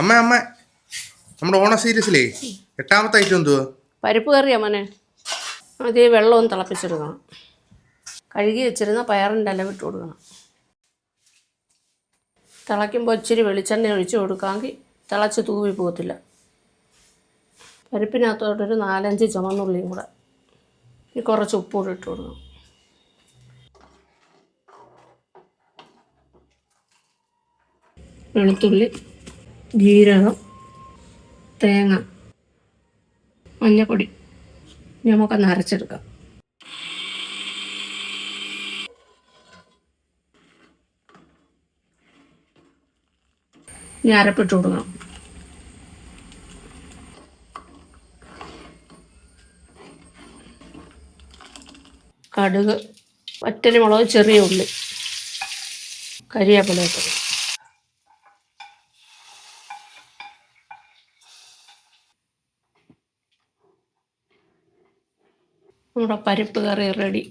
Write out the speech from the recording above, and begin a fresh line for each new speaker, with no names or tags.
അമ്മ അമ്മ. നമ്മുടെ ഓണ സീരീസിലേ എട്ടാമത്തെ ഐറ്റം എന്തുവാ?
പരിപ്പ് കറിയാ മോനെ. അതേ വെള്ളവും തിളപ്പിച്ചെടുക്കണം. കഴുകി വെച്ചിരുന്ന പയറിന്റെ ഇല വിട്ട് കൊടുക്കണം. തിളയ്ക്കുമ്പോൾ ഇച്ചിരി വെളിച്ചെണ്ണ ഒഴിച്ച് കൊടുക്കാമെങ്കിൽ തിളച്ച് തൂവി പോകത്തില്ല. പരിപ്പിനകത്തോട്ടൊരു നാലഞ്ച് ചുമന്നുള്ളിയും കൂടെ ഈ കുറച്ച് ഉപ്പ് കൂടെ ഇട്ട് കൊടുക്കണം. വെളുത്തുള്ളി ജീരകം തേങ്ങ മഞ്ഞപ്പൊടി നമുക്കൊന്ന് അരച്ചെടുക്കാം. ഇനി അരപ്പിട്ട് കൊടുക്കണം. കടുക് വറ്റൽ മുളക് ചെറിയ ഉള്ളി കരിവേപ്പില നമ്മുടെ പരിപ്പ് കറി റെഡി